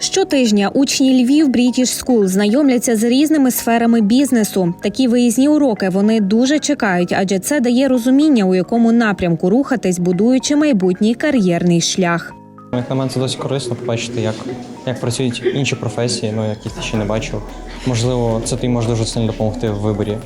Щотижня учні Львів British School знайомляться з різними сферами бізнесу. Такі виїзні уроки вони дуже чекають, адже це дає розуміння, у якому напрямку рухатись, будуючи майбутній кар'єрний шлях. Як на мене, це досить корисно побачити, як, як працюють інші професії, ну яких ти ще не бачив. Можливо, це тобі може дуже сильно допомогти в виборі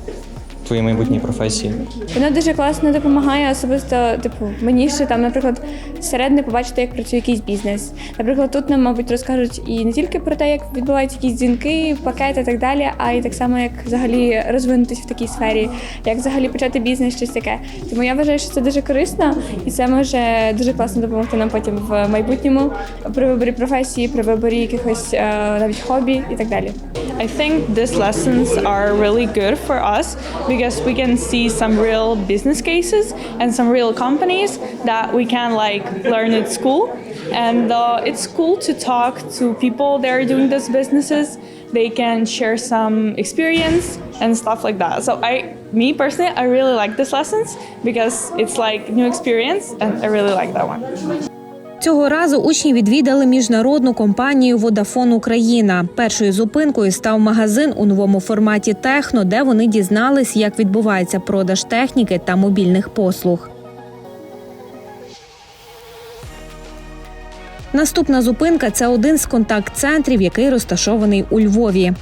твоєї майбутньої професії. Воно дуже класно допомагає особисто, типу, мені ще там, наприклад, зсередини побачити, як працює якийсь бізнес. Наприклад, тут нам, мабуть, розкажуть і не тільки про те, як відбуваються якісь дзвінки, пакети і так далі, а й так само, як взагалі розвинутися в такій сфері, як взагалі почати бізнес, щось таке. Тому я вважаю, що це дуже корисно, і це може дуже класно допомогти нам потім в майбутньому при виборі професії, при виборі якихось е, навіть хобі і так далі. I think these lessons are really good for us because we can see some real business cases and some real companies that we can like learn at school. And uh, it's cool to talk to people that are doing those businesses. They can share some experience and stuff like that. So I, me personally, I really like these lessons because it's like new experience, and I really like that one. Цього разу учні відвідали міжнародну компанію Водафон Україна. Першою зупинкою став магазин у новому форматі Техно, де вони дізнались, як відбувається продаж техніки та мобільних послуг. Наступна зупинка це один з контакт-центрів, який розташований у Львові.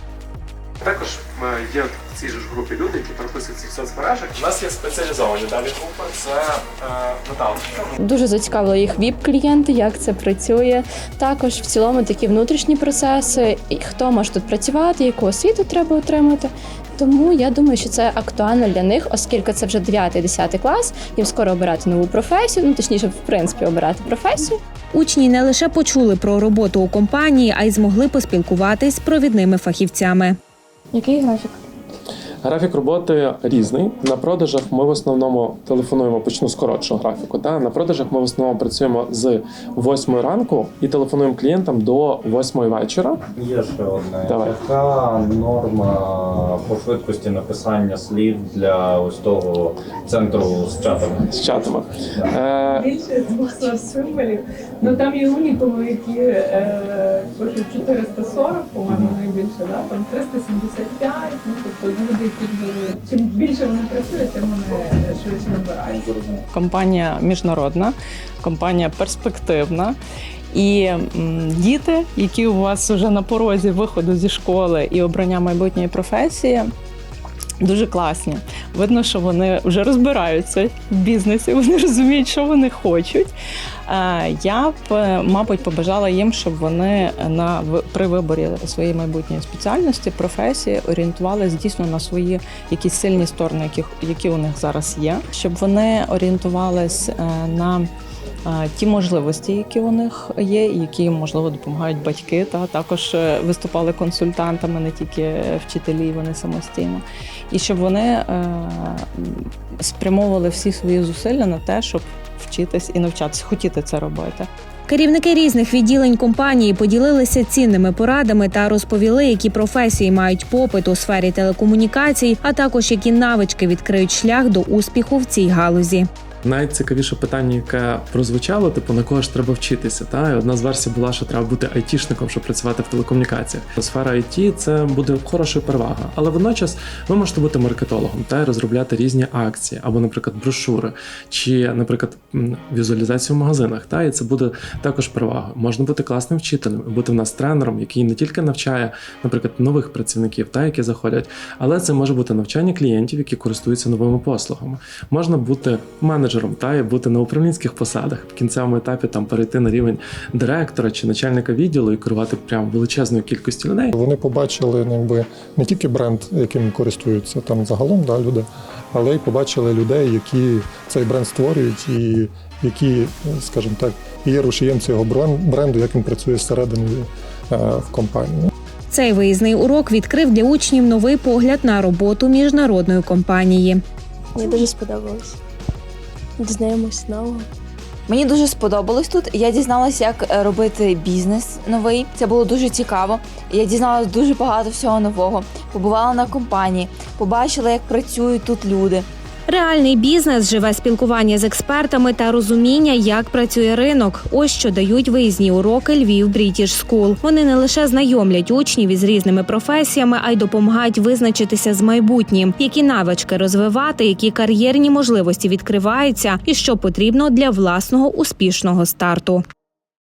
Також е, є в цій ж групі люди, які прописуються соцмережах. У нас є спеціалізовані далі групи. Це е, Наталочка. Дуже зацікавили їх віп-клієнти, як це працює. Також в цілому такі внутрішні процеси, і хто може тут працювати, яку освіту треба отримати. Тому я думаю, що це актуально для них, оскільки це вже 9-10 клас. Їм скоро обирати нову професію, ну точніше, в принципі, обирати професію. Учні не лише почули про роботу у компанії, а й змогли поспілкуватись з провідними фахівцями. Який графік? Графік роботи різний. На продажах ми в основному телефонуємо, почну з коротшого графіку. Та? На продажах ми в основному працюємо з 8 ранку і телефонуємо клієнтам до 8 вечора. Є ще одне. Давай. Яка норма по швидкості написання слів для ось того центру з чатами? З чатами. Е, більше 200 символів. Ну там є унікуми, які е, пишуть 440, по-моєму, найбільше, да? там 375, ну тобто люди, чим більше вони працюють, тим вони швидше набирають. Компанія міжнародна, компанія перспективна. І діти, які у вас вже на порозі виходу зі школи і обрання майбутньої професії, дуже класні. Видно, що вони вже розбираються в бізнесі, вони розуміють, що вони хочуть. Е, Я б, е, мабуть, побажала їм, щоб вони на при виборі своєї майбутньої спеціальності, професії орієнтувалися дійсно на свої якісь сильні сторони, які, які у них зараз є, щоб вони орієнтувались е, на ті можливості, які у них є, які можливо допомагають батьки. Та також е, виступали консультантами, не тільки вчителі, вони самостійно, і щоб вони е, спрямовували всі свої зусилля на те, щоб вчитись і навчатися, хотіти це робити. Керівники різних відділень компанії поділилися цінними порадами та розповіли, які професії мають попит у сфері телекомунікацій, а також які навички відкриють шлях до успіху в цій галузі. Найцікавіше питання, яке прозвучало, типу на кого ж треба вчитися. Та? І одна з версій була, що треба бути айтішником, щоб працювати в телекомунікаціях. Сфера IT – це буде хорошою перевага, але водночас ви можете бути маркетологом та розробляти різні акції, або, наприклад, брошури, чи, наприклад, візуалізацію в магазинах. Та і це буде також перевагою. Можна бути класним вчителем, бути в нас тренером, який не тільки навчає, наприклад, нових працівників, та які заходять, але це може бути навчання клієнтів, які користуються новими послугами. Можна бути менеджером та і бути на управлінських посадах в кінцевому етапі там перейти на рівень директора чи начальника відділу і керувати прям величезною кількістю людей. Вони побачили ну, якби, не тільки бренд, яким користуються там загалом да, люди, але й побачили людей, які цей бренд створюють і які, скажімо так, є рушієм цього бренду, як він працює зсередини е, в компанії. Цей виїзний урок відкрив для учнів новий погляд на роботу міжнародної компанії. Мені дуже сподобалось. Дізнаємось нового. Мені дуже сподобалось тут. Я дізналася, як е, робити бізнес новий. Це було дуже цікаво. Я дізналася дуже багато всього нового. Побувала на компанії, побачила, як працюють тут люди. Реальний бізнес, живе спілкування з експертами та розуміння, як працює ринок. Ось що дають виїзні уроки Львів British School. Вони не лише знайомлять учнів із різними професіями, а й допомагають визначитися з майбутнім, які навички розвивати, які кар'єрні можливості відкриваються, і що потрібно для власного успішного старту.